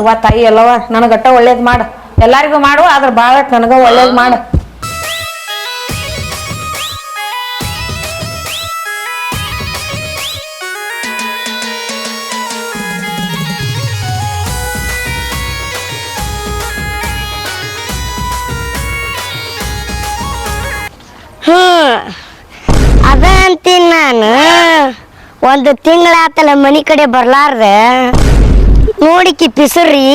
ಇವ ತಾಯಿ ಎಲ್ಲವ ನನಗಟ್ಟ ಒಳ್ಳೇದ್ ಮಾಡು. ಎಲ್ಲಾರಿಗೂ ಮಾಡು ಆದ್ರ ಭಾಳ ನನಗ ಒಳ್ಳೇದ್ ಮಾಡು. ಒಂದು ತಿಂಗಳಾತಲ್ಲ ಮನಿ ಕಡೆ ಬರ್ಲಾರ್ದ. ನೋಡಿಕಿ ಪಿಸರಿ.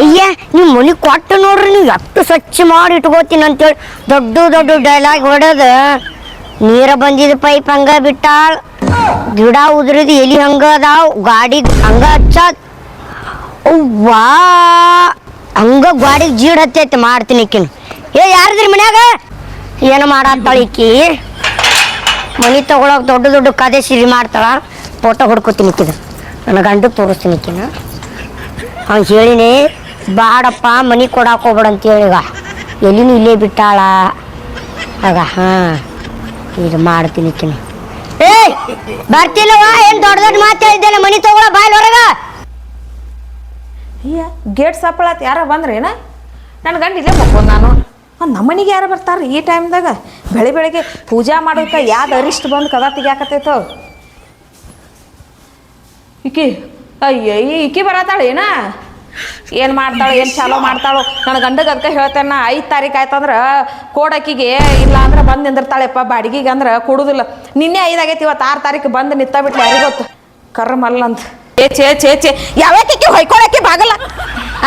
ಅಯ್ಯ ನೀವು ಮನಿ ಕೊಟ್ಟು ನೋಡ್ರಿ ನೀವು ಎಷ್ಟು ಸ್ವಚ್ಛ ಮಾಡಿ ಇಟ್ಕೋತೀನಿ ಅಂತೇಳಿ ದೊಡ್ಡ ದೊಡ್ಡ ಡೈಲಾಗ್ ಹೊಡೆದ. ನೀರ ಬಂದಿದ ಪೈಪ್ ಹಂಗ ಬಿಟ್ಟಾಳ್. ಗಿಡ ಉದ್ರಿದ ಎಲಿ ಹಂಗ ಅದಾವ್, ಗಾಡಿ ಹಂಗ ಹಚ್ಚದ್. ಅವ್ವಾ, ಹಂಗ ಗಾಡಿಗೆ ಜೀಡ್ ಹತ್ತೈತಿ ಮಾಡ್ತೀನಿ ಈಕಿನ. ಏ, ಯಾರದ್ರಿ ಮನ್ಯಾಗ? ಏನು ಮಾಡತ್ತಾಳ ಈಕಿ? ಮನಿ ತಗೊಳಕ್ ದೊಡ್ಡ ದೊಡ್ಡ ಕದೆ ಸಿರಿ ಮಾಡ್ತಾಳ. ಫೋಟೋ ಹೊಡ್ಕೊತೀನಿ ಕಿದ ನನ್ನ ಗಂಡು ತೋರಿಸ್ತೀನಿ ಕಿನ ಅವ್ನು ಹೇಳಿನಿ, ಬಾಡಪ್ಪ, ಮನಿ ಕೊಡಾಕ್ ಹೋಗ್ಬೇಡ ಅಂತ ಹೇಳಿಗ ಎಲ್ಲಿನೂ ಇಲ್ಲೇ ಬಿಟ್ಟಾಳ. ಆಗ, ಹಾಂ, ಇದು ಮಾಡ್ತೀನಿ ಕಿನ ಏ ಬರ್ತಿಲ್ಲವ ಏನು ದೊಡ್ಡ ದೊಡ್ಡ ಮಾತು ಹೇಳಿದ್ದೇನೆ, ಮನಿ ತಗೊಳ, ಬಾಯ್ ಹೊರಗ. ಗೇಟ್ ಸಪ್ಪಳತ್ ಯಾರ ಬಂದ್ರೇನ? ನನ್ನ ಗಂಡ ಇಲ್ಲೇ ಮಕ್ಕೊಂಡ್ ನಾನು. ನಮ್ಮನಿಗೆ ಯಾರು ಬರ್ತಾರೆ ಈ ಟೈಮ್ದಾಗ ಬೆಳೆ ಬೆಳಗ್ಗೆ ಪೂಜಾ ಮಾಡೋಕೆ ಯಾವ್ದು ಅರಿಷ್ಟು ಬಂದು ಕದ ತೆಗಿಯಾಕತ್ತೈತೋ ಈಕಿ, ಅಯ್ಯ ಈಕಿ ಬರತ್ತಾಳ ಏನ? ಏನು ಮಾಡ್ತಾಳೆ, ಏನು ಚಾಲೋ ಮಾಡ್ತಾಳೋ? ನನ್ನ ಗಂಡಗೆ ಅದಕ್ಕೆ ಹೇಳ್ತೇನೆ ಐದು ತಾರೀಕು ಆಯ್ತಂದ್ರೆ ಕೋಡಕ್ಕಿಗೆ ಇಲ್ಲ ಅಂದ್ರೆ ಬಂದು ನಿಂದಿರ್ತಾಳೆಪ್ಪ, ಬಾಡಿಗೆಗೆ ಅಂದ್ರೆ ಕೊಡುದಿಲ್ಲ. ನಿನ್ನೆ ಐದಾಗೈತಿ ಇವತ್ತು ಆರು ತಾರೀಕು ಬಂದು ನಿತ್ತ ಬಿಟ್ಲೆ ಯಾರಿಗ್ ಗೊತ್ತು? ಕರ್ಮಲ್ಲ ಅಂತ. ಏ ಚೇ ಚೇ ಯಾವ್ಯಾಕೆ ಹೊಯ್ಕೊಳಕ್ಕೆ ಬಾಗಲ್ಲ?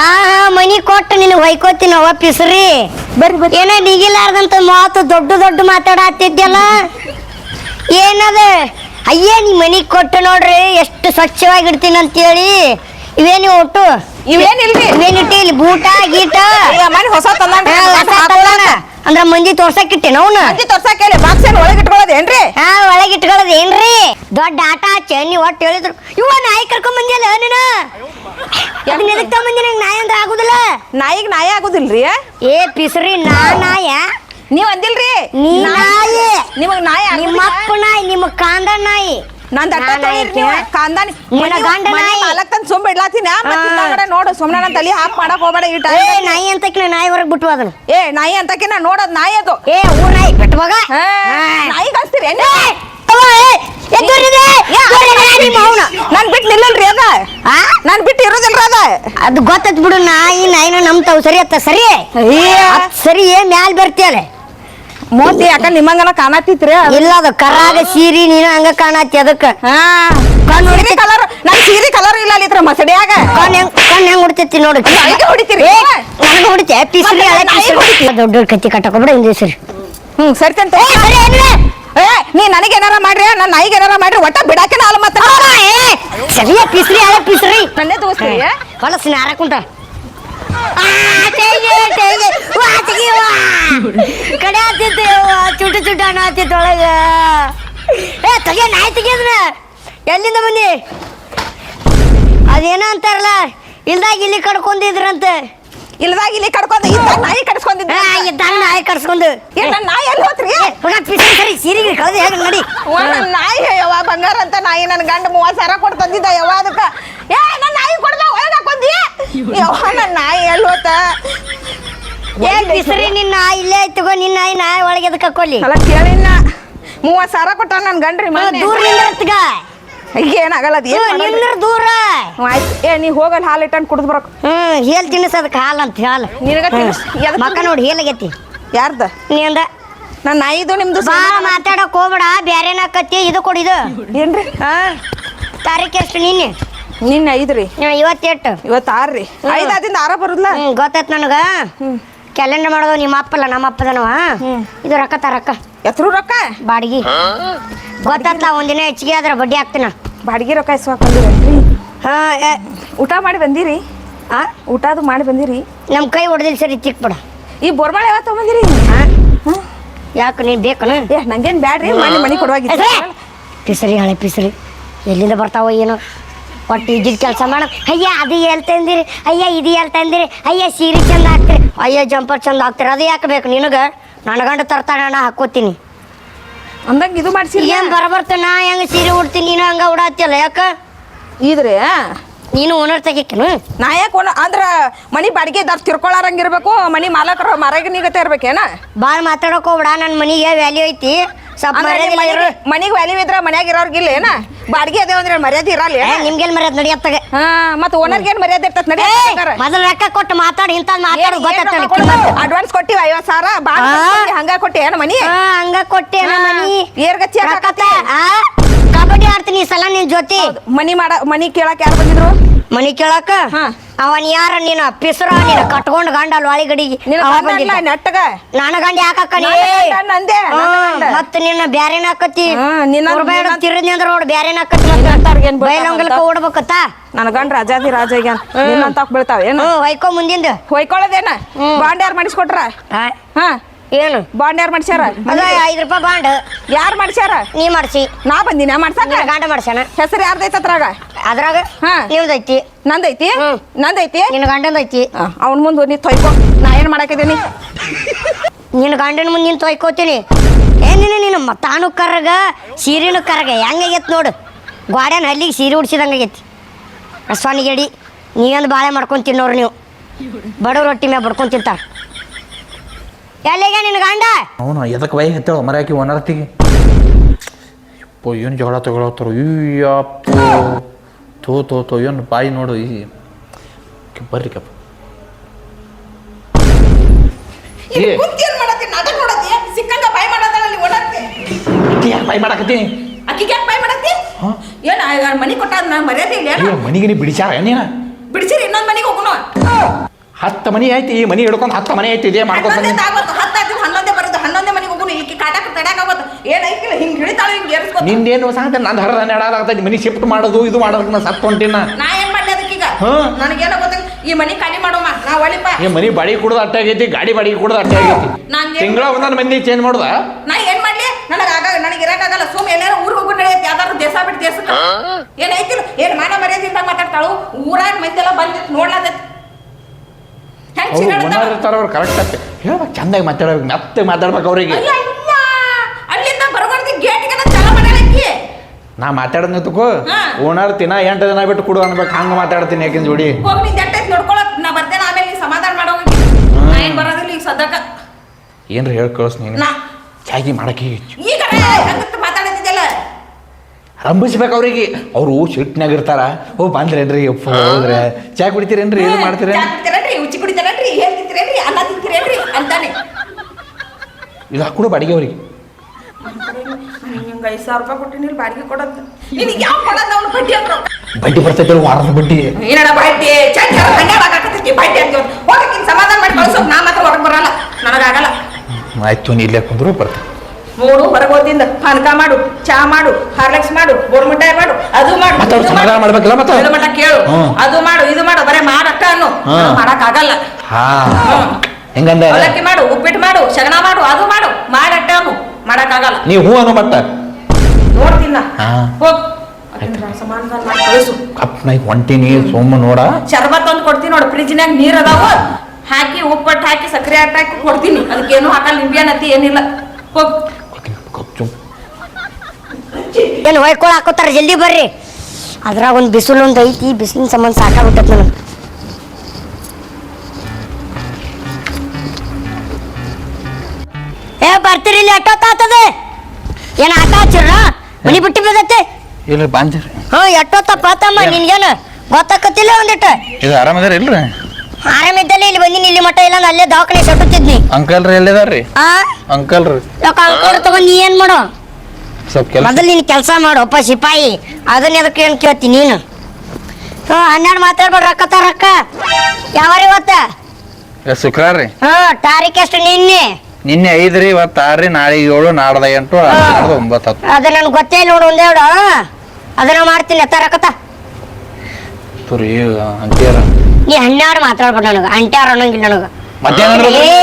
ಆ ಮನಿ ಕೊಟ್ಟು ನಿನಗೆ ಹೊಯ್ಕೋತೀನಿ ಅವ ಪಿಸ್ರಿ. ಬರ್ರಿ ಬರ್ರಿ. ಏನ ನಿಗಿಲಾರ್ದಂತ ಮಾತು ದೊಡ್ಡ ದೊಡ್ಡ ಮಾತಾಡತ್ತಿದ್ಯಲ್ಲ ಏನದ? ಅಯ್ಯೇ ನೀ ಮನಿ ಕೊಟ್ಟು ನೋಡ್ರಿ ಎಷ್ಟು ಸ್ವಚ್ಛವಾಗಿ ಇಡ್ತೀನಿ ಅಂತೇಳಿ ಇವೇನಿ ಒಟ್ಟು ಇವೇನಿಲ್ರಿ ಇವೇನಿಟ್ಟಿ ಇಲ್ಲಿ ಬೂಟ ಗೀಟ? ಮನೆ ಹೊಸ ತಂದಾನ್ರಿ. ಅಂದ್ರೆ ಮಂದಿ ತೋರ್ಸಕ್ಕಿಟ್ಟೆ ಅವನು? ಮಂದಿ ತೋರ್ಸಾಕ ಬಾಕ್ಸ್ ಏನು ಒಳಗೆ ಇಟ್ಕೊಳ್ಳೋದೇನ್ರಿ ಹಾ ಒಳಗೆ ಇಟ್ಕೊಳ್ಳೋದು ಏನ್ರಿ? ದೊಡ್ಡ ಆಟ ಚೆನ್ನಿ ಒಟ್ಟು ಹೇಳಿದ್ರು ಇವ ನಾಯಿ ಕರ್ಕೊಂಡ್ ಬಂದಿಯಲ್ಲ ನೀನು ಅದನ್ನ ಎದಕ್ ತಗೊಂಬಂದಿ ನಂಗೆ ನಾಯಿ ಅಂದ್ರೆ ಆಗುದಿಲ್ಲ? ನಾಯಿಗೆ ನಾಯಿ ಆಗುದಿಲ್ರಿ? ಏ ಪಿಸ್ರಿ ನಾ ನಾಯ. ನೀವ್ ಅಂದಿಲ್ರಿ? ನೀ ನಾಯಿ ನಿಮಗೆ ನಾಯಿ ನಿಮ್ಮ ಅಪ್ಪ ನಾಯಿ ನಿಮ್ಮ ಕಾಂದ ನಾಯಿ. ನಾನ್ ದಟ್ಟ ನಾ ನಾಯಿ ತೊಳಿರಿ ನೀವು. ಐತೆ. ಕಾಂದಾನಿ ನಿನ್ನ ಗಂಡ ನಾಯಿ. ಮಾಲಕ್ ತಂದ್ ಸುಮ್ ಬಿಡ್ಲಾತೀನಿ ಮತ್ತೆ ಹಾ. ಹಿಂದಾಗಡೆ ನೋಡು ಸುಮ್ನ ನನ್ನ ತಲಿ ಹಾಕ್ ಮಾಡಕ್ ಹೋಗ್ಬೇಡ ಈ ಏ ಟೈಮ್ ನಾಯಿ ಅಂತಕಿನ ನಾಯಿ ಹೊರಗೆ ಬಿಟ್ಟು ಅದನ್ನ. ಏ ನಾಯಿ ಅಂತಕಿನ ನೋಡೋದ್ ನಾಯಿ ಅದು. ಏ ಊರ್ ನಾಯಿ ಬಿಟ್ಟು ಮಗ ಹಾ, ನಾಯಿ ಕಳ್ಸ್ತೀರಿ ಏನ್ ನನ್ ಬಿಟ್ಟು ನಿಲ್ಲಲ್ರಿ ಅದ. ನಾನ್ ಬಿಟ್ಟು ಇರೋದಿಲ್ರಿ ಅದ. ಅದು ಗೊತ್ತತ್ ಬಿಡು ನಾಯಿ ನಾಯಿನ ನಂಬ್ತಾವ್ ಸರಿ ಅತ್ತ ಸರಿ? ಸರಿ ಏ ಮ್ಯಾಲ್ ಬರ್ತೀಯಲ್ಲ ಮೋತಿ ಯಾಕ ನಿಮ್ಮಂಗನ ಕಾಣತ್ತಿತ್ರಿ ಇಲ್ಲ ಅದು ಕರಾಗ ಸೀರಿ ನೀನು ಹಂಗ ಕಾಣತ್ತಿ ಅದಕ್ಕ. ಹಾ. ಸೀರೆ ಕಲರ್ ನನ್ ಸೀರೆ ಕಲರ್ ಇಲ್ಲ ಅಲ್ಲಿತ್ರ ಮಸಡಿಯಾಗ. ಕಣ್ ಹೆಂಗ್ ಕಣ್ ಹೆಂಗ್ ಹೊಡಿತೈತಿ ನೋಡು. ಹೊಡಿತೀರಿ? ನನಗ ಹೊಡಿತೆ. ಪಿಸ್ರಿ ದೊಡ್ಡ ದೊಡ್ಡ ಕತ್ತಿ ಕಟ್ಟಕೊಬಿಡ ಹಿಂದೆ ಸರಿ. ಹ್ಮ್ ಸರಿ ಅಂತ ಏ ನೀ ನನಗೆ ಏನಾರ ಮಾಡ್ರಿ? ನನ್ನ ನಾಯಿಗೆ ಏನಾರ ಮಾಡ್ರಿ? ಒಟ್ಟ ಬಿಡಾಕೆ ನಾಲ್ ಮತ್ತೆ. ಸರಿಯ ಪಿಸ್ರಿ ಅಲ್ಲ ಪಿಸ್ರಿ. ನನ್ನೇ ತೋರಿಸ್ತೀರಿ ಹೊಲಸಿನ ಹಾರಕುಂಟ ಕಡೆ ಆತಿತ್ತು ಚುಟ್ಟು ಚುಟ್ಟು ಹಣ ಆತಿತ್ತು ಒಳಗ. ಏ ತಗೆ ನಾಯಿ ತೆಗಿಯದ್ರ ಎಲ್ಲಿಂದ ಬಂದಿ ಅದೇನೋ ಅಂತಾರಲ್ಲ ಇಲ್ದಾಗ ಇಲ್ಲಿ ಕಡ್ಕೊಂಡಿದ್ರಂತ ಇಲ್ದಾಗ ಇಲ್ಲಿ ಕಡ್ಕೊಂಡು ಇದ್ದಾಗ ನಾಯಿ ಕಡ್ಸ್ಕೊಂಡಿದ್ದೆ ಇದ್ದಾಗ ನಾಯಿ ಕಡ್ಸ್ಕೊಂಡು ಏ ನನ್ನ ನಾಯಿ ಎಲ್ಲಿ ಹೋತ್ರಿ? ಸರಿ ಸೀರಿಗೆ ಕಳೆದು ಹೇಳಿ ನೋಡಿ? ಓ ನನ್ನ ನಾಯಿ ಯವ್ವ ಬಂಗಾರ ಅಂತ ನಾಯಿ ನನ್ನ ಗಂಡ ಮೂವತ್ತು ಸಾವಿರ ಕೊಟ್ಟು ತಂದಿದ್ದ ಯವ್ವ ಅದಕ್ಕೆ. ಏ ನನ್ನ ನಾಯಿ ಕೊಡ್ದ ಒಳಗೆ ಹಾಕೊಂಡಿ ಯವ್ವ ನನ್ನ ನಾಯಿ ಎಲ್ಲಿ ಹೋತ? ಏನ್ ಪಿಸ್ರಿ ನಿನ್ನ ಇಲ್ಲೇ ತಗೋ ನಿನ್ನ ನಾಯಿ ನಾಯಿ ಒಳಗೆ ಅದಕ್ಕೆ ಹಾಕೊಳ್ಳಿ? ಅಲ್ಲ ಕೇಳಿನ ಮೂವತ್ತು ಸಾವಿರ ಕೊಟ್ಟ ನನ್ನ ಗಂಡ್ರಿ ಮೊನ್ನೆ. ದೂರ ನಿಂದ್ರತ್ಗ ಏನಾಗಲ್ಲ ಅದ್ ಏನ್? ನಿಂದ್ರ ದೂರ ಆಯ್ತು. ಏ ನೀ ಹೋಗಲ್ ಹಾಲು ಇಟ್ಟನ್ ಕುಡ್ದು ಬರಕ್. ಹ್ಮ್ ಹೇಲ್ ತಿನ್ನಿಸ್ ಅದಕ್ಕೆ ಹಾಲು ಅಂತ ಹಾಲು ನಿನಗ ತಿನ್ನಿಸ್. ಎದಕ್ ಮಕ್ಕ ನೋಡಿ ಹೇಲಾಗೈತಿ ಯಾರ್ದ? ನೀಂದ ನನ್ನ ನಾಯಿದು ನಿಮ್ದು ಬಾಳ ಮಾತಾಡಕ್ ಹೋಗ್ಬೇಡ ಬ್ಯಾರೇನ ಕತ್ತಿ ಇದು ಕೊಡಿದು ಏನ್ರಿ? ಹಾ ತಾರೀಕು ಎಷ್ಟು ನಿನ್ನೆ? ನಿನ್ನೆ ಐದ್ರಿ ಹ್ಮ್, ಇವತ್ತೆಟ್ಟು ಇವತ್ತು ರೀ. ಐದು ಆದಿಂದ ಆರ ಬರುದ್ಲ? ಹ್ಮ್ ಗೊತ್ತಾಯ್ತು ನನಗ. ಕ್ಯಾಲೆಂಡರ್ ಮಾಡೋದು ನಿಮ್ಮ ಅಪ್ಪಲ್ಲ ನಮ್ಮ ಅಪ್ಪದನವ. ಇದು ರೊಕ್ಕ ತ ರೊಕ್ಕ. ಎತ್ರು ರೊಕ್ಕ? ಬಾಡಿಗೆ. ಗೊತ್ತಾಗ್ತ ಒಂದಿನ ಹೆಚ್ಚಿಗೆ ಆದ್ರೆ ಬಡ್ಡಿ ಹಾಕ್ತೀನ. ಬಾಡಿಗೆ ರೊಕ್ಕ ಎಸ್ ಬಂದಿರೇನ್ರಿ? ಹಾ ಊಟ ಮಾಡಿ ಬಂದಿರಿ? ಆ? ಊಟ ಅದು ಮಾಡಿ ಬಂದಿರಿ? ನಮ್ಮ ಕೈ ಹೊಡೆದಿಲ್ಲ ಸರಿ ತಿಕ್ಬಿಡ. ಈ ಬೋರ್ಮಾಳ ಯಾವತ್ತು ತಗೊಂಬಂದಿರಿ? ಹಾ? ಯಾಕೆ ನೀನ್ ಬೇಕನ? ಏ ನಂಗೇನ್ ಬ್ಯಾಡ್ರಿ ಮನೆ ಮನೆ ಕೊಡುವಾಗಿತ್ತು ಪಿಸರಿ ಹಳೆ ಪಿಸರಿ. ಎಲ್ಲಿಂದ ಬರ್ತಾವ ಏನೋ. ಒಟ್ಟು ಇದ್ದಿದ್ ಕೆಲಸ ಮಾಡ. ಅಯ್ಯ ಅದು ಎಲ್ಲಿ ತಂದಿರಿ? ಅಯ್ಯ ಇದು ಎಲ್ಲಿ ತಂದಿರಿ? ಅಯ್ಯ ಸೀರೆ ಚಂದ ಹಾಕ್ತಿರಿ. ಅಯ್ಯ ಜಂಪರ್ ಚಂದ ಹಾಕ್ತಿರಿ. ಅದು ಯಾಕೆ ಬೇಕು ನಿನಗೆ? ನನ್ನ ಗಂಡ ತರ್ತಾನ ನಾ ಹಾಕೋತೀನಿ. ಅಂದಂಗೆ ಇದು ಮಾಡ್ಸಿಲ್ಲ ಏನ್ ಬರಬರ್ತ ನಾ ಹೆಂಗ ಸೀರೆ ಉಡ್ತೀನಿ ನೀನು ಹಂಗ ಉಡಾತಿಯಲ್ಲ ಯಾಕ? ಇದ್ರೆ ನೀನು ಓನರ್ ತೆಗಿಕೇನು? ನಾ ಯಾಕೆ ಒಣ ಅಂದ್ರ ಮನಿ ಬಾಡಿಗೆ ದಾರ್ ತಿರ್ಕೊಳಾರಂಗಿರ್ಬೇಕು ಮನಿ ಮಾಲಕರ ಮರಗ ನಿಗತೆ ಇರ್ಬೇಕೇನ? ಭಾಳ ಮಾತಾಡಕ್ ಹೋಗ್ಬೇಡ ನನ್ನ ಮನಿಗೆ ವ್ಯಾಲ್ಯೂ ಐತಿ. ಮನಿಗ್ ವ್ಯಾಲ್ಯೂ ಇದ್ರ ಮನ್ಯಾಗ ಇರೋರ್ಗಿಲ್ಲ ಏನ? ಬಾಡಿಗೆ ಅದೇ ಅಂದ್ರೆ ಮರ್ಯಾದೆ ಇರಲ್ಲ ನಿಮ್ಗೆ ಮರ್ಯಾದೆ ನಡಿಯತ್ತಾಗ. ಹಾ ಮತ್ತ ಓನರ್ಗೆ ಏನ್ ಮರ್ಯಾದೆ ಇರ್ತದ ನಡಿ ಮೊದಲ ರೊಕ್ಕ ಕೊಟ್ಟು ಮಾತಾಡಿ ಇಂತ ಗೊತ್ತಾಗ್ತಾನೆ ಅಡ್ವಾನ್ಸ್ ಕೊಟ್ಟಿವ ಐವತ್ ಸಾವಿರ? ಬಾಳ. ಹಂಗ ಕೊಟ್ಟಿ ಏನ ಮನಿ? ಹಾ ಹಂಗ ಕೊಟ್ಟಿ ಏನ ಮನಿ? ಏರ್ಗಚ್ಚಿ ಕಬಡ್ಡಿ ಆಡ್ತೀನಿ ಸಲ ನಿನ್ ಜೊತೆ. ಮನಿ ಮಾಡ ಮನಿ ಕೇಳಕ್ ಯಾರು ಬಂದಿದ್ರು? ಮನಿ ಕೇಳಾಕ? ಹಾ. ಅವನ್ ಯಾರ ನೀನು ಪಿಸ್ರ ನೀನು ಕಟ್ಕೊಂಡ್ ಗಂಡ ಅಲ್ಲಿ ಒಳಗಡಿಗೆ ನೆಟ್ಟಗ? ನನ್ನ ಗಂಡ ಗಂಡ ಅಂದೆ, ಮತ್ತ ನಿನ್ನ ಬ್ಯಾರೇನ ಹಾಕತಿ ತಿರುದ್ನಿ ಅಂದ್ರ ನೋಡ್ ಬ್ಯಾರೇನ ಹಾಕತಿ ಬೈಲಂಗಲ್ಕ ಓಡ್ಬೇಕತ್ತ? ನನ್ನ ಗಂಡ ರಾಜಾದಿ ರಾಜ ಈಗ ನಿನ್ನಂತ ಬೀಳ್ತಾವ ಏನು? ಹೊಯ್ಕೊ ಮುಂದಿಂದ. ಹೊಯ್ಕೊಳ್ಳೋದೇನ ಬಾಂಡ್ ಯಾರು ಮಾಡಿಸ್ಕೊಟ್ರ? ಹಾ. ಏನು? ಬಾಂಡ್ ಯಾರು ಮಾಡ್ಸ್ಯಾರ? ಅದ ಐದ್ ರೂಪಾಯಿ ಬಾಂಡ್. ಯಾರು ಮಾಡ್ಸ್ಯಾರ? ನೀ ಮಾಡ್ಸಿ. ನಾ ಬಂದಿನ ಮಾಡ್ಸಕ? ಮಾಡ್ಸಣ ಗಂಡ ಮಾಡ್ಸ್ಯಾನ. ಹೆಸರು ಯಾರ್ದೈತೆ ಅದ್ರಾಗ? ಅದ್ರಾಗ ಹಾ. ನಿಮ್ದೈತಿ ನಂದೈತಿ. ನಂದೈತಿ? ನಿನ್ನ ಗಂಡಂದೈತಿ. ಅವನ ಮುಂದೆ ನೀ ತೊಯ್ಕೊ. ನಾ ಏನು ಮಾಡಾಕಿದ್ದೀನಿ ನಿನ್ನ ಗಂಡನ ಮುಂದೆ ನೀನು ತೊಯ್ಕೋತೀನಿ. ಏನಿನ ನೀನು ತಾನು ಕರ್ರಗ ಸೀರೆನು ಕರ್ರಗ ಹೆಂಗಾಗೈತಿ ನೋಡು. ಗ್ವಾಡ್ಯಾನ ಹಲ್ಲಿಗೆ ಸೀರೆ ಉಡ್ಸಿದಂಗೆ ಆಗೈತಿ. ರಸ್ವಾನಿಗೇಡಿ ನೀವೊಂದು ಬಾಳೆ ಮಾಡ್ಕೊಂಡು ತಿನ್ನೋರು ನೀವು. ಬಡವ್ರ ರೊಟ್ಟಿ ಮ್ಯಾಗ ಬಡ್ಕೊಂಡು ತಿಂತಾರ. ಎಲ್ಲಿಗೆ ನಿನ್ನ ಗಂಡ? ಅವನು ಎದಕ್ಕೆ ವೈ ಹತ್ತೇಳು ಮರ್ಯಾಕಿ ಒನರ್ತಿಗೆ ಯಪ್ಪೋ ಏನು ಜಗಳ ತಗೊಳತ್ತಾರ ಅಯ್ಯಪ್ಪ ತೋ ತೋ ತೋ ಏನು ಬಾಯಿ ನೋಡು. ಈ ಬರ್ರಿ ಕಪ್ಪ. ಬಾಯ್ ಮಾಡಾಕತ್ತೀನಿ ಅಕ್ಕಿಗೆ ಬಾಯಿ ಬಾಯ್ ಮಾಡತ್ತಿ? ಏನು ಮನಿ ಕೊಟ್ಟಾರ ನಾ ಮರ್ಯಾದೆ ಇಲ್ಲ ಮನಿಗೆ ನೀ ಬಿಡಿಸ್ಯಾರ ನೀನ? ಬಿಡಿಸಿರಿ ಇನ್ನೊಂದ್ ಮನಿಗೆ ಹೋಗುನು. ಹತ್ತು ಮನಿ ಐತಿ ಈ ಮನಿ ಹಿಡ್ಕೊಂಡು ಹತ್ತು ಮನೆ ಐತಿ ಇದೇ ಮಾಡ್ಕೊಂಡು ಹನ್ನೊಂದೇ ಬರೋದು ಹನ್ನೊಂದೇ ಮನೆಗೆ ಹೋಗುನು ಈಕೆ ಕಾಟಾಕ ತಡ್ಯಾಕ ಆಗೋದು ಏನ್ ಹಿಡಿತಾಳೆ ಹಿಂಗ್ ಹಿಡಿತಾಳ ಹಿಂಗ್ ಏರಿಸ್ಕೊತ ನಿಂದೇನು ಸಾಂತ ನಾನು ಹರದ ನೆಡಾದಾಗ್ತೈತಿ ಮನಿ ಶಿಫ್ಟ್ ಮಾಡೋದು ಇದು ಮಾಡೋದು ನಾ ಸತ್ತು ಹೊಂಟಿನ ನಾ ಏನ್ ಮಾಡ್ಲಿ ಅದಕ್ಕೀಗ? ಹಾ. ನನಗೇನೋ ಗೊತ್ತಿಲ್ಲ ಈ ಮನಿ ಖಾಲಿ ಮಾಡೋಮ ನಾ ಒಳಿಪ. ಈ ಮನಿ ಬಾಡಿ ಕುಡ್ದು ಅಟ್ಟ ಆಗೈತಿ ಗಾಡಿ ಬಾಡಿ ಕುಡ್ದು ಅಟ್ಟ ಆಗೈತಿ. ತಿಂಗಳ ಒಂದೊಂದು ಮಂದಿ ಚೇಂಜ್ ಮಾಡುದ? ನಾ ಏನ್ ಮಾಡ್ಲಿ? ನನಗ ಆಗ ನನಗೆ ಇರಕಾಗಲ್ಲ ಸುಮ್ ಎಲ್ಲಾರು ಊರ್ ಹೋಗಿ ನಡೆಯುತ್ತೆ ಯಾವ್ದಾದ್ರು ದೇಶ ಬಿಟ್ಟು ದೇಶಕ್ಕೆ. ಏನ್ ಐತಿ ಏನ್ ಮಾನ ಮರ್ಯಾದಿಂದ ಮಾತಾಡ್ತಾಳು? ಊರಾಗ ಮಂದಿ ಎಲ್ಲ ಬಂದಿತ್ತು ನೋಡ್ಲಾದೈತಿ ಅವ್ರು ಓನರ್ ಇರ್ತಾರೆ ಅವ್ರು ಕರೆಕ್ಟ್ ಹೇಳ್ಬೇಕು ಚಂದಾಗಿ ಮಾತಾಡ್ಬೇಕು ಮತ್ತೆ ಮಾತಾಡ್ಬೇಕು ಅವರಿಗೆ. ಅಲ್ಲಿಂದ ಚಲ ನಾ ಮಾತಾಡೋದ್ ನಿಂತುಕೋ. ಓನರ್ ತಿನ್ನ ಎಂಟು ದಿನ ಬಿಟ್ಟು ಕೊಡು ಅನ್ಬೇಕು ಹಂಗೆ ಮಾತಾಡ್ತೀನಿ ಯಾಕಿನ ಜೋಡಿ. ಹೋಗಿ ನಿನ್ ಜಟ್ಟೈತಿ ನೋಡ್ಕೊಳಕ್ ನಾ ಬರ್ತೇನೆ ಆಮೇಲೆ ನೀ ಸಮಾಧಾನ ಮಾಡೋ. ನಾ ಏನ್ ಬರೋದಿಲ್ಲ ಈಗ ಸದ್ಯಕ್ಕ. ಏನ್ರ ಹೇಳಿ ಕಳಿಸ್ ನೀನು? ಚಾಗಿ ಮಾಡಕ್ಕೆ ಈಗ ಮಾತಾಡತ್ತಿದ್ದಲ್ಲ ರಂಭಿಸ್ಬೇಕು ಅವ್ರಿಗೆ. ಅವರು ಸಿಟ್ಟಿನಾಗ ಇರ್ತಾರ. ಓ ಬಂದ್ರೇನ್ರಿ ಚಾಯ್ ಹೋದ್ರೆ ಚಾ ಕುಡಿತೀರೇನ್ರಿ ಏನು ಮಾಡ್ತೀರ ಚಾ ಕುಡಿತೀರೇನ್ರಿ ಉಚ್ಚಿ ಕುಡಿತೀರೇನ್ರಿ ಏನ್ ತಿಂತೀರೇನ್ರಿ ಅಂತಾನೆ. ಇದು ಹಾಕೊಡು ಬಾಡಿಗೆ ಅವ್ರಿಗೆ. ಹಿಂಗ ಐದು ಸಾವಿರ ರೂಪಾಯಿ ಕೊಟ್ಟಿನಿ ಬಾಡಿಗೆ ಕೊಡಂತ. ನಿನಗೆ ಯಾವ ಕೊಡಂತ ಅವ್ನು ಬಡ್ಡಿ ಅಂತ ಬಡ್ಡಿ ಬರ್ತೈತೆ ವಾರದ ಬಡ್ಡಿ. ಏನಣ್ಣ ಬಡ್ಡಿ? ಚಂದ ಹಂಗೆ ಆಗಾಕತ್ತೈತಿ ಬಡ್ಡಿ ಅಂತ ಹೋಗಕ್ಕಿನ್ ಸಮಾಧಾನ ಮಾಡಿ ಕಳ್ಸೋಕ್ ನಾ ಮಾತ್ರ ಹೊರಗೆ ಬರಲ್ಲ. ನನಗಾಗಲ್ಲ. ಆಯ್ತು ನೀ ಇಲ್ಲೇ ಕುಂದ್ರು ಬರ್ತೀನಿ. ನೋಡು ಹೊರಗೋದಿಂದ ಪಾನಕ ಮಾಡು ಚಾ ಮಾಡು ಹಾರ್ಲೆಕ್ಸ್ ಮಾಡು ಬೋರ್ಮಿಟಾಯಿ ಮಾಡು ಅದು ಮಾಡು ಸಮಾಧಾನ ಮಾಡ್ಬೇಕಲ್ಲ ಮತ್ತೆ? ಮಟ್ಟ ಕೇಳು. ಅದು ಮಾಡು ಇದು ಮಾಡು ಬರೇ ಮಾಡಕ್ಕ ಅನ್ನು. ಮಾಡಕ್ ಆಗಲ್ಲ. ಹಾ. ಹೆಂಗಂದ? ಅವಲಕ್ಕಿ ಮಾಡು ಉಪ್ಪಿಟ್ಟು ಮಾಡು ಶಗನ ಮಾಡು ಅದು ಮಾಡು. ಮಾಡಟ್ಟ ಮಾಡಕ್ಕಾಗಲ್ಲ. ನೀವು ಹೂ ಅನ್ನೋ ಮಟ್ಟ ನೋಡ್ತೀನ ಹಾ. ಹೋಗ್. ಹೊಂಟಿನಿ ಸೋಮ ನೋಡ. ಶರ್ಬತ್ ಒಂದು ಕೊಡ್ತೀನಿ ನೋಡು ಫ್ರಿಜ್ನಾಗ ನೀರ್ ಅದಾವ. ಹಾಕಿ ಉಪ್ಪಟ್ಟು ಹಾಕಿ ಸಕ್ಕರೆ ಆಟ ಹಾಕಿ ಕೊಡ್ತೀನಿ. ಅದಕ್ಕೇನು ಹಾಕಲ್ಲ ನಿಂಬೆ ಅತಿ ಏನಿಲ್ಲ. ಹೋಗ್. ಏನು ಹೊಯ್ಕೊಳ ಹಾಕೋತಾರ? ಜಲ್ದಿ ಬರ್ರಿ. ಅದ್ರಾಗ ಒಂದು ಬಿಸಿಲು ಒಂದು ಐತಿ ಬಿಸಿಲಿನ ಸಂಬಂಧ ಸಾಕಾಗ್ಬಿಟ್ಟೈತೆ ನನಗೆ. ಏ ಬರ್ತೀರಿ ಇಲ್ಲಿ ಎಷ್ಟೊತ್ತಾಗ್ತದೆ ಏನು ಆಟ ಹಚ್ಚಿರ ಮನಿ ಬಿಟ್ಟು ಬಿದ್ದೈತೆ ಇಲ್ಲ ಬಂದಿರಿ ಹ್ಞೂ ಎಷ್ಟೊತ್ತಪ್ಪ ತಪ್ಪಾತಮ್ಮ ನಿನ್ಗೇನು ಗೊತ್ತಾಕತ್ತಿಲ್ಲ ಒಂದಿಟ್ಟು? ಇದು ಆರಾಮದಾರ ಇಲ್ರಿ? ಆರಾಮಿದ್ದಲ್ಲಿ ಇಲ್ಲಿ ಬಂದಿನಿ ಇಲ್ಲಿ ಮಟ್ಟ ಇಲ್ಲ ಅಲ್ಲೇ ದವಾಖಾನೆ ಸೊಟ್ಟುತ್ತಿದ್ನಿ ಅಂಕಲ್ ರೀ ಎಲ್ಲಿದಾರ್ರಿ? ಆ? ಅಂಕಲ್ ರೀ. ಯಾಕೆ ಅಂಕೋಡ್ ತಗೊಂಡ್ ನೀ ಏನು ಮಾಡೋ? ಸ್ವಲ್ಪ ಕೆಲಸ ಮೊದಲು ನೀನು ಕೆಲಸ ಮಾಡು ಅಪ್ಪ ಸಿಪಾಯಿ. ಅದನ್ನ ಎದಕ್ಕೆ ಏನು ಕೇಳ್ತಿ ನೀನು? ಹ್ಞೂ ಹನ್ನೆರಡು ಮಾತಾಡ್ಬೇಡ ರೊಕ್ಕ ತ ರೊಕ್ಕ ಯಾವ ಇವತ್ತ? ಶುಕ್ರವಾರ ರೀ. ಹ್ಞೂ ತಾರೀಕು ಎಷ್ಟು ನಿನ್ನೆ. ನಿನ್ನೆ ಐದ್ರಿ ಇವತ್ತು ಆರ್ರಿ ನಾಳೆ ಏಳು ನಾಡ್ದ ಎಂಟು ನಾಡ್ದ ಒಂಬತ್ತು ಹತ್ತು. ಅದು ನನಗೆ ಗೊತ್ತೇ ಇಲ್ಲ ನೋಡು ಒಂದೇಳು ಅದನ್ನ ಮಾಡ್ತೀನಿ ತರಕತ ತುರಿ ಅಂತೀರ ನೀ ಹನ್ನೆರಡು ಮಾತಾಡ್ಬೇಡ ನನಗೆ ಅಂಟ್ಯಾರ ಅನ್ನಂಗಿಲ್ಲ ನನಗೆ. ಮತ್ತೇನಂದ್ರ ಏ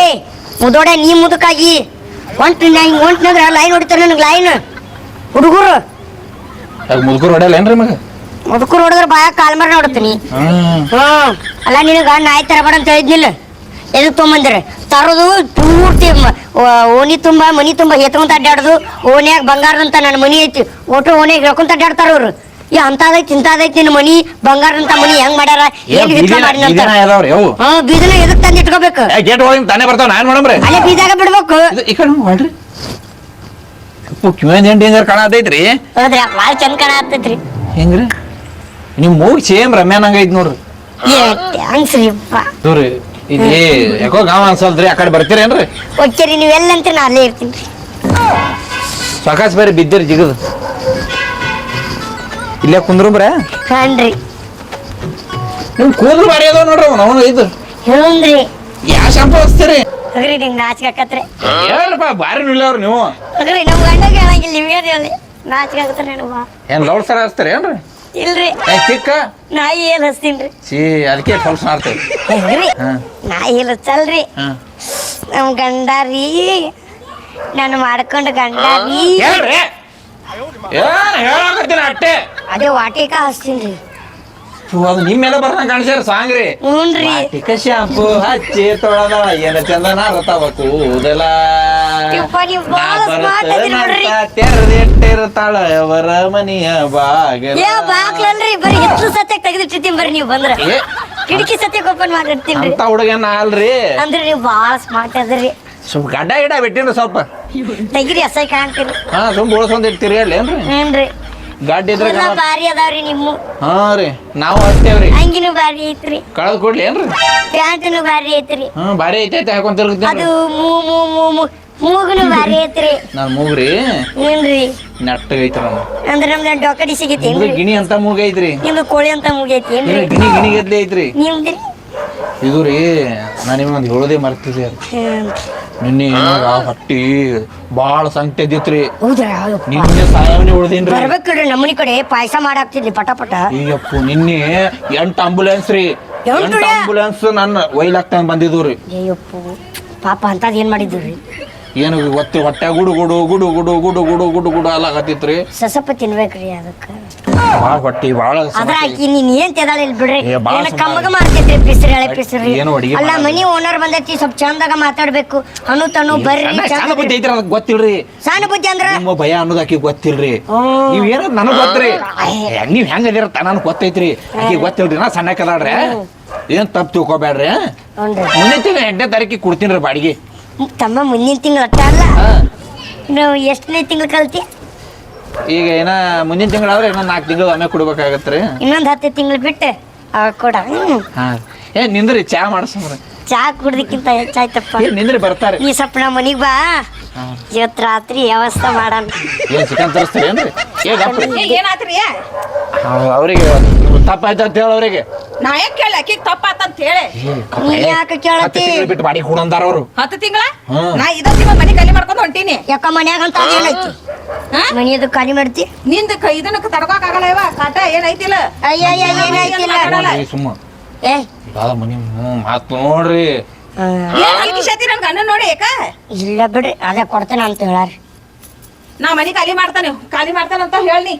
ಮುದೋಡೆ ನೀ ಮುದಕ್ಕಾಗಿ ಹೊಂಟ್ ಹಿಂಗೆ ಹೊಂಟ್ನಂದ್ರೆ ಲೈನ್ ಹೊಡಿತಾರೆ ನನಗೆ ಲೈನ್ ಹುಡುಗರು. ಮುದುಕರು ಹೊಡೆಯಲ್ಲ ಏನ್ರಿ ಮಗ ಮುದುಕರು ಹೊಡೆದ್ರೆ ಬಾಯ ಕಾಲ್ ಮರ ನೋಡ್ತೀನಿ. ಹ್ಮ್. ಹ್ಮ್. ಅಲ್ಲ ನಿನಗ ನಾಯಿ ತರಬೇಡ ಅಂತ ಹೇಳಿದ್ನಿಲ್ಲ. ಎದಕ್ ತೊಗೊಂಬಂದಿರ? ತರೋದು ಪೂರ್ತಿ ಓಣಿ ತುಂಬ ಮನಿ ತುಂಬ ಎತ್ಕೊಂತ ಅಡ್ಡಾಡೋದು. ಓಣ್ಯಾಗ ಬಂಗಾರದಂತ ನನ್ನ ಮನಿ ಐತಿ. ಒಟ್ಟು ಓಣಿಯಾಗ ಹೇಳ್ಕೊಂತ ಅಡ್ಡಾಡ್ತಾರ ಅವ್ರು. ಈ ಅಂತದೈತಿ ಇಂತದೈತಿ ನಿನ್ನ ಮನಿ ಬಂಗಾರದಂತ ಮನಿ ಹೆಂಗ್ ಮಾಡ್ಯಾರ? ಏನ್ ವಿಚಾರ ಮಾಡಿ ಅವು ಹಾ ಬೀಜನ ಎದಕ್ ತಂದು ಇಟ್ಕೋಬೇಕು? ಗೇಟ್ ಒಳಗಿಂದ ತಾನೇ ಬರ್ತಾವ ನಾನ್ ಮಾಡಮ್ರಿ. ಅಲ್ಲೇ ಬೀಜಾಗ ಬಿಡ್ಬೇಕು. ಈ ಕಡೆ ಮಾಡ್ರಿ. ಏನ್ ಡೇಂಜರ್ ಕಾಣತೈತ್ರಿ ಹೌದ್ರಿ ಭಾಳ ಚಂದ ಕಾಣತ್ತೈತ್ರಿ ಹೆಂಗ್ರಿ? ನಿಮ್ ಮೂಗ್ ಸೇಮ್ ರಮ್ಯಾನ್ ಹಂಗ ಐತ್ ನೋಡ್ರಿ. ಏ ಥ್ಯಾಂಕ್ಸ್ ರೀ ಇಲ್ಲಿ ಯಾಕೋ ಗಾವ ಅನ್ಸಲ್ರಿ ಆ ಕಡೆ ಬರ್ತೀರೇನ್ರಿ? ಹೋಗ್ತೀರಿ ರೀ ನೀವೆಲ್ಲಂತ ನಾ ಅಲ್ಲೇ ಇರ್ತೀನಿ. ರೀ ಸಾಕಾಸ್ ಬೇರೆ ಬಿದ್ದಿರಿ ಜಿಗದು. ಇಲ್ಲೇ ಕುಂದ್ರಂಬ್ರ ಹಾನ್ರಿ. ನಿಮ್ ಕೂದಲು ಬಾರಿ ಅದಾವ ನೋಡ್ರಿ ಅವ್ನು ಅವನು ಇದು. ಹ್ಞೂನ್ರಿ ಯಾ ಶಾಂಪು ಹಚ್ತೀರಿ ಹೋಗ್ರಿ ನಿಂಗೆ ನಾಚಿಕೆ ಆಕತ್ರಿ. ಯಾರಪ್ಪ ಬಾರಿ ನಿಲ್ಲವ್ರಿ ನೀವು. ಹೋಗ್ರಿ ನಮ್ಮ ಗಂಡಗೆ ಹೇಳಂಗಿಲ್ಲ ನೀವೇ ಹೇಳಿ? ನಾಚಿಕೆ ಆಗತ್ರಿ ನನಗೆ ಏನ್ ಲೌಡ್ ಸರ ಹಚ್ತೀರಿ ಏನ್ರಿ? ಇಲ್ರಿ. ಏ ಚಿಕ್ಕ. ನಾಯಿ ಏನ್ ಹಚ್ತೀನ್ರಿ? ಸಿ ಅದಕ್ಕೆ ಮಾಡ್ತೇವೆ ಹೆಂಗ್ರಿ. ಹಾ. ನಾಯಿ ಇಲ್ಲ ಚಲ್ರಿ. ನಮ್ ಗಂಡ ರೀ. ನಾನು ಮಾಡ್ಕೊಂಡ ಗಂಡ ರೀ. ಹೇಳ್ರಿ. ಏನ್ ಹೇಳಕತ್ತೀನಿ ಅಟ್ಟೆ. ಅದೇ ವಾಟಿಕ ಹಚ್ತೀನಿ ಅದು ನಿಮ್ಮೆಲ್ಲ ಬರ್ದಂಗ ಕಾಣಿಸ್ಯಾರ ಸಾಂಗ್ರಿ ಹ್ಞೂನ್ರಿ ಟಿಕ ಶಾಂಪು ಹಚ್ಚಿ ತೊಳೆದ ಏನ ಚಂದನ ರತವ ಕೂದಲ. ಯಪ್ಪ, ನೀವ್ ಬಾಳ smart ಅದೀರಿ ನೋಡ್ರಿ. ತೆರೆದಿಟ್ಟಿರ್ತಾಳ ಅವರ ಮನೆಯ ಬಾಗಿಲ. ಏ ಬಾಕ್ಲಲ್ರಿ ಬರೀ ಹೆಚ್ಚು ಸತ್ಯಕ್ ತೆಗೆದಿಟ್ಟಿರ್ತೀನಿ ಬರ್ರಿ ನೀವು ಬಂದ್ರ. ಏ, ಕಿಟಕಿ ಸತ್ಯ ಓಪನ್ ಮಾಡಿರ್ತೀನಿ ಅಂತ ಹುಡುಗನ ಅಲ್ರಿ. ಅಂದ್ರೆ ನೀವು ಬಾಳ ಸ್ಮಾರ್ಟ್ ಅದ್ರಿ. ಸ್ವಲ್ಪ ಗಡ್ಡ ಗಿಡ ಬಿಟ್ಟಿನ ಸ್ವಲ್ಪ. ತೆಗಿರಿ ಅಸಹ್ಯ ಕಾಣ್ತೀರಿ ಹಾ ಸುಮ್ ಇರ್ತೀರಿ ಅಲ್ಲಿ ಏನ್ರಿ? ಏನ್ರಿ ಗಡ್ಡ ಇದ್ರೆ ಬಾರಿ ಅದಾವ್ರಿ ನಿಮ್ಮ. ಹಾ ರೀ ನಾವು ಹತ್ತೇವ್ರಿ ಅಂಗಿನೂ ಬಾರಿ ಐತ್ರಿ. ಕಳೆದ್ ಕೊಡ್ಲಿ ಏನ್ರಿ? ಪ್ಯಾಂಟ್ನು ಬಾರಿ ಐತ್ರಿ. ಹಾ ಭಾರಿ ಐತೈತೆ ಹಾಕೊಂತಿರ್ತೀನಿ ಅದು ಮೂ ಮೂ ಮೂ ಮೂ. ಮೂಗುನು ಬಾರಿ ಐತ್ರಿ ನಾನ್ ಮೂಗ್ರಿ? ಏನ್ರಿ? ನೆಟ್ಟಗೈತ್ರ ಅಂದ್ರೆ ನಮ್ದು ಡೊಕಡಿ ಸಿಗೈತಿ ನಿಮ್ದು ಗಿಣಿ ಅಂತ ಮೂಗ ಐತ್ರಿ. ನಿಮ್ದು ಕೋಳಿ ಅಂತ ಮುಗೈತಿ ಏನ್ರಿ? ನಿಮ್ದು ಗಿಣಿ ಗಿಣಿ ಗದ್ಲೆ ಐತ್ರಿ. ನಿಮ್ದು? ಇದು ರೀ ನಾನು ನಿಮ್ಗೊಂದು ಹೇಳೋದೇ ಮರ್ತಿದ್ದೆ ಅದು. ನಿನ್ನೆ ಏನಾಗ ಹೊಟ್ಟಿ ಭಾಳ ಸಂಕಟ ಇದ್ದಿತ್ರಿ. ಹೌದ್ರಾ? ಯಪ್ಪ. ನಿನ್ನೆ ಸಾಯವನೆ ಉಳ್ದೇನ್ರಿ. ಬರ್ಬೇಕ್ರಿ ನಮ್ಮನಿ ಕಡೆ ಪಾಯಸ ಮಾಡಾಕ್ತಿದ್ಲಿ ಪಟ ಪಟ. ಅಯ್ಯಪ್ಪು ನಿನ್ನೆ ಎಂಟು ಆಂಬುಲೆನ್ಸ್ ರೀ. ಎಂಟು ಎಂಟು? ಆಂಬುಲೆನ್ಸ್ ನನ್ನ ಒಯ್ಲಾಕ್ತಾಗ ಬಂದಿದ್ದು ರೀ ಅಯ್ಯಪ್ಪು ಪಾಪ ಅಂತದ್ ಏನ್ ಮಾಡಿದ್ರಿ ಏನು ಗೊತ್ತಿ ಹೊಟ್ಟೆ ಗುಡು ಗುಡು ಗುಡು ಗುಡು ಗುಡು ಗುಡು ಗುಡು ಗುಡು ಅಲ್ಲಾಗತ್ತಿತ್ರಿ ಸಸಪ್ಪ ತಿನ್ಬೇಕ್ರಿ ಅದಕ್ಕೆ. ಭಾಳ ಹೊಟ್ಟಿ ಭಾಳ ಅದ್ರ ಆಕಿ ನೀನ್ ಏನ್ ತೆದಾಳ ಇಲ್ಲಿ ಬಿಡ್ರಿ? ಏ, ಬಾಳ್ ಏನ ಸುಮಾರು. ಕಮ್ಮಗ ಮಾಡ್ತೈತ್ರಿ ಏನೋ ಅಡಿಗೆ ಅಲ್ಲ ಮನಿ ಓನರ್ ಬಂದೈತಿ ಸ್ವಲ್ಪ ಚಂದಾಗ ಮಾತಾಡ್ಬೇಕು. ಅನು ತನು ಬರ್ರಿ ಚಂದ ಬುದ್ಧಿ ಐತ್ರಿ ಅದಕ್ಕೆ ಗೊತ್ತಿಲ್ರಿ. ಬುದ್ಧಿ ಅಂದ್ರ? ನಿಮ್ಮ ಭಯ ಅನ್ನೋದು ಆಕಿ ಗೊತ್ತಿಲ್ರಿ. ನೀವ್ ಏನೋ ನನಗ್ ಗೊತ್ತ್ರಿ. ಏ, ನೀವ್ ಹೆಂಗ್ ಅದಿರತ್ತ ನನಗ್ ಗೊತ್ತೈತ್ರಿ. ಆಕಿ ಗೊತ್ತಿಲ್ರಿ ನಾ ಸಣ್ಣ ಕದಾಡ್ರಿ ಏನ್ ತಪ್ಪು ತಿಳ್ಕೊಬೇಡ್ರಿ ಹ್ಞೂನ್ರಿ. ಮುಂದಿನ ತಿಂಗಳ ಎಂಟನೇ ತಾರೀಕಿಗೆ ಕೊಡ್ತೀನಿ ಬಾಡಿಗೆ. ತಮ್ಮ ಮುಂದಿನ ತಿಂಗಳು ಅಟ್ಟ ಅಲ್ಲ. ನಾವು ಎಷ್ಟನೇ ತಿಂಗಳು ಕಲ್ತಿ? ಈಗ ಏನ ಮುಂದಿನ ತಿಂಗಳಾದ್ರೆ ಇನ್ನೊಂದ್ ನಾಲ್ಕು ತಿಂಗಳು ಆಮೇಲೆ ರೀ. ಇನ್ನೊಂದ್ ಹತ್ತು ತಿಂಗಳು ಬಿಟ್ಟು ಅವಾಗ ಕೊಡ. ಹಾ. ಏ ನಿಂದ್ರಿ ಚಾ ಮಾಡಿಸ್ರಿ ಚಾ ಕುಡ್ದಕ್ಕಿಂತ ಹೆಚ್ಚಾಯ್ತಪ್ಪ. ಏ ನಿಂದ್ರಿ ಬರ್ತಾರೆ. ಈ ಸಪ್ನ ನಮ್ಮ ಮನಿಗ್ ಬಾ. ಹಾ. ಇವತ್ ರಾತ್ರಿ ವ್ಯವಸ್ಥೆ ಮಾಡೋಣ. ಏನ್ ಚಿಕನ್ ತರಿಸ್ತೀರಿ ಏನ್ರಿ? ಏ ಗಪ್ರಿ ಏ, ಏನಾತ್ರಿ? ಅವ್ರಿಗೆ ತಪ್ಪಾಯ್ತು ಅಂತ ಹೇಳ ಅವ್ರಿಗೆ. ನಾ ಯಾಕೆ ಕೇಳಿ ಆಕಿಗೆ ತಪ್ಪಾತಂತ ಹೇಳಿ. ನೀ ಯಾಕೆ ಕೇಳತಿ? ಬಿಟ್ಟು ಮಾಡಿ ಕೊಡಂದಾರ ಅವರು. ಹತ್ತು ತಿಂಗಳ? ನಾ ಇದ ತಿಂಗಳ ಮನೆ ಕಲಿ ಮಾಡ್ಕೊಂಡು ಹೊಂಟೀನಿ. ಯಾಕ ಮನ್ಯಾಗ ಅಂತ ಏನೈತಿ ಹಾ? ಮನಿ ಕಲಿ ಖಾಲಿ ಮಾಡ್ತಿ? ನಿಂದ ಕ- ಇದನ್ನ ತಡ್ಕೋಕ್ ಆಗಲ್ಲ ಇವ. ಕಾಟ ಏನೈತಿಲ್ಲ ಅಯ್ಯ ಏನಾಯ್ತಿಲ್ಲ? ಸುಮ್ಮ ಏ ಮನಿ ಮಾತು ನೋಡ್ರಿ ಹಲ್ಕಿಶತಿ ನನ್ ಗಂಡ ನೋಡಿ ಯಾಕ ಇಲ್ಲ ಬಿಡ್ರಿ ಅದೇ ಕೊಡ್ತೇನೆ ಅಂತ ಹೇಳಾರಿ. ನಾ ಮನಿ ಖಾಲಿ ಮಾಡ್ತಾನೆ ಖಾಲಿ ಮಾಡ್ತಾನಂತ ಹೇಳಿ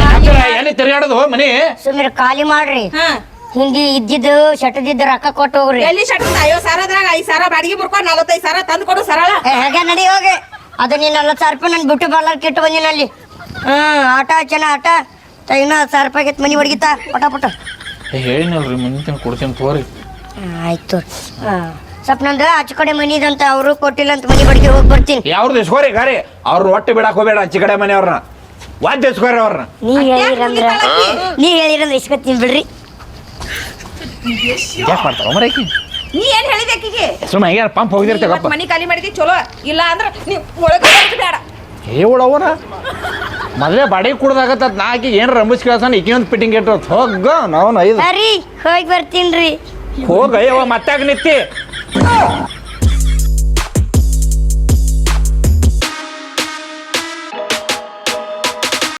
ಯಾಕ್ರ ಎಲ್ಲಿ ತಿರುಗಾಡೋದು ಮನಿ? ಸುಮ್ಮನೆ ಖಾಲಿ ಮಾಡ್ರಿ. ಹಾ. ಹಿಂದಿ ಇದ್ದಿದ್ದು ಶಟದಿದ್ದ ರೊಕ್ಕ ಕೊಟ್ಟು ಹೋಗ್ರಿ. ಎಲ್ಲಿ ಶಟ್ ಐವತ್ ಸಾವಿರದ್ರಾಗ ಐದು ಸಾವಿರ ಬಾಡಿಗೆ ಬರ್ಕೊಂಡು ನಲವತ್ತೈದು ಸಾವಿರ ತಂದು ಕೊಡು ಸರಳ. ಹೇಗೆ ನಡಿ ಹೋಗಿ. ಅದು ನೀನು ನಲ್ವತ್ತು ಸಾವಿರ ರೂಪಾಯಿ ನಾನು ಬಿಟ್ಟು ಬರ್ಲಾರ ಇಟ್ಟು ಬಂದಿನ ಅಲ್ಲಿ ಹ್ಞೂ ಆಟ ಚೆನ್ನ ಆಟ. ಇನ್ನೂ ಹತ್ತು ಸಾವಿರ ರೂಪಾಯಿ ಆಗೈತೆ ಮನೆ ಹೊಡಿಗಿತ್ತ ಪಟ ಪಟ. ಹೇಳಿನಲ್ರಿ ಮುಂದಿನ ಕೊಡ್ತೀನಿ ತೋರಿ. ಆಯ್ತು ಹಾಂ. ಸ್ವಲ್ಪ ನಂದು ಆಚೆ ಕಡೆ ಮನಿದಂತ ಅವರು ಕೊಟ್ಟಿಲ್ಲ ಅಂತ ಮನಿ ಬಡಿಗೆ ಹೋಗಿ ಬರ್ತೀನಿ. ಯಾವ್ದು ಇಸ್ಕೋರಿ ಗಾರಿ? ಅವ್ರನ್ನ ಒಟ್ಟು ಬಿಡಕ್ ಹೋಗ್ಬೇಡ ಆಚೆ ಕಡೆ ಮನೆಯವ್ರನ್ನ. ವಾದ್ಯ ಇಸ್ಕೋರಿ ಅವ್ರನ್ನ. ನೀ ಹೇಳಿರಂದ್ರ ನೀ ಹೇಳಿರಂದ್ರ ಇಸ್ಕೊತೀನಿ ಬಿಡ್ರಿ. ಯಾಕೆ ಮಾಡ್ತಾರ ಮರೈಕಿ ನೀ ಏನ್ ಹೇಳಿದೆ ಆಕಿಗೆ? ಸುಮ್ಮ ಪಂಪ್ ಪಂಪ್ ಹೋಗಿರ್ತೀವಪ್ಪ ಮನಿ ಖಾಲಿ ಮಾಡಿದಿ ಚಲೋ ಇಲ್ಲ ಅಂದ್ರ ನೀ ಒಳಗ ಬೇಡ. ಏ ಉಳವನ ಮೊದಲೇ ಬಾಡಿ ಕುಡ್ದಾಗತ್ತ ನಾಕಿ ಏನ್ ರಂಬಿಸ್ ಕೇಳ್ತಾನ ಈಕಿ ಒಂದು ಫಿಟ್ಟಿಂಗ್ ಇಟ್ಟು ಹೋಗ ನಾವು ಐದು. ಸರಿ ಹೋಗಿ ಬರ್ತೀನಿ ರೀ ಹೋಗ ಅಯ್ಯವ ಮತ್ತಾಗ ನಿತ್ತಿ. Oh!